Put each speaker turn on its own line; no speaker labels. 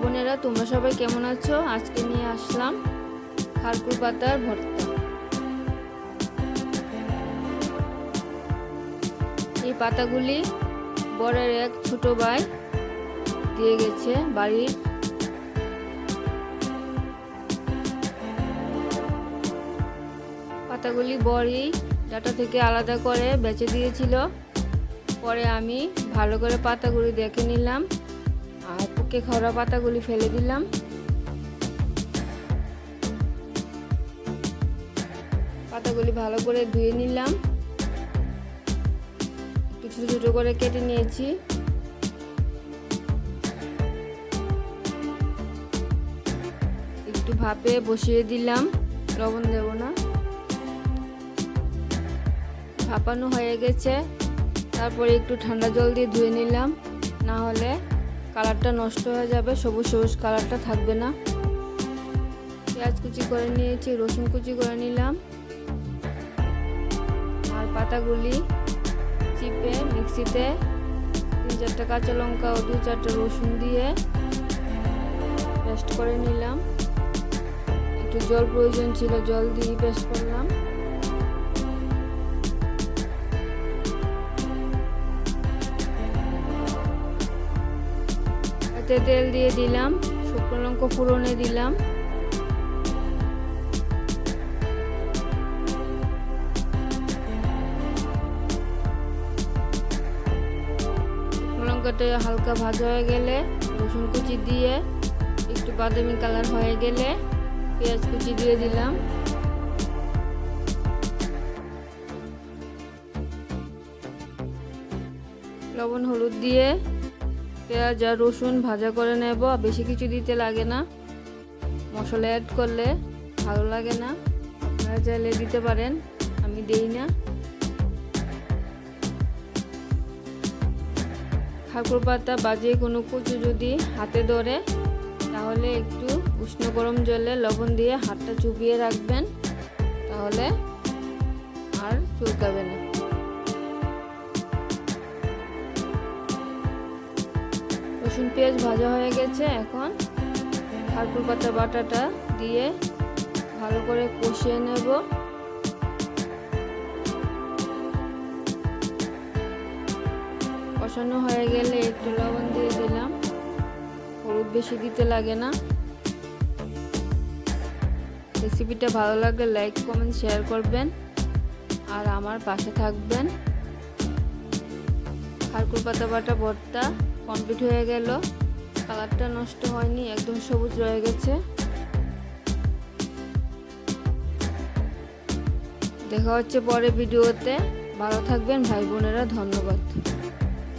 বোনেরা, তোমরা সবাই কেমন আছো? আজকে নিয়ে আসলাম খারকুল পাতার ভর্তা। এই পাতাগুলি বরের এক ছোট ভাই দিয়ে গেছে বাড়ির। পাতাগুলি বড়ই ডাটা থেকে আলাদা করে বেচে দিয়েছিল। পরে আমি ভালো করে পাতাগুলি দেখে নিলাম। পুকে খাওয়া পাতাগুলি ফেলে দিলাম। পাতাগুলি ভালো করে ধুয়ে নিলাম। ছোটো ছোটো করে কেটে নিয়েছি। একটু ভাপে বসিয়ে দিলাম, লবণ দেব না। ভাপানো হয়ে গেছে, তারপরে একটু ঠান্ডা জল দিয়ে ধুয়ে নিলাম, না হলে কালারটা নষ্ট হয়ে যাবে, সবুজ সবুজ কালারটা থাকবে না। পেঁয়াজ কুচি করে নিয়েছি, রসুন কুচি করে নিলাম। আর পাতাগুলি চিপে মিক্সিতে, তিন চারটা কাঁচা লঙ্কা ও দু চারটা রসুন দিয়ে পেস্ট করে নিলাম। একটু জল প্রয়োজন ছিল, জল দিয়ে পেস্ট করলাম। এতে তেল দিয়ে দিলাম, শুকনো লঙ্কা ফোড়নে দিলাম। লঙ্কাটা হালকা ভাজা হয়ে গেলে, রসুন কুচি দিয়ে একটু বাদামি কালার হয়ে গেলে পেঁয়াজ কুচি দিয়ে দিলাম। লবণ হলুদ দিয়ে পেঁয়াজ আর রসুন ভাজা করে নেব বেশি কিছু দিতে লাগে না। মশলা অ্যাড করলে ভালো লাগে না। আপনারা চাইলে দিতে পারেন, আমি দেই না। ঠাকুর পাতা বাজে কোনো কুচু যদি হাতে ধরে, তাহলে একটু উষ্ণ গরম জলে লবণ দিয়ে হাতটা চুপিয়ে রাখবেন, তাহলে আর চুলকাবে না। রসুন পেঁয়াজ ভাজা হয়ে গেছে এখন খারকুল পাতা বাটাটা দিয়ে ভালো করে কষিয়ে নেব। কষানো হয়ে গেলে একটু লবণ দিয়ে দিলাম। হলুদ বেশি দিতে লাগে না। রেসিপিটা ভালো লাগলে লাইক, কমেন্ট, শেয়ার করবেন। আর আমার পাশে থাকবেন। খারকুল পাতা বাটা ভর্তা। কমপ্লিট হয়ে গেল। কালারটা নষ্ট হয়নি, একদম সবুজ রয়ে গেছে। দেখা হচ্ছে পরে ভিডিওতে। ভালো থাকবেন, ভাই বোনেরা, ধন্যবাদ।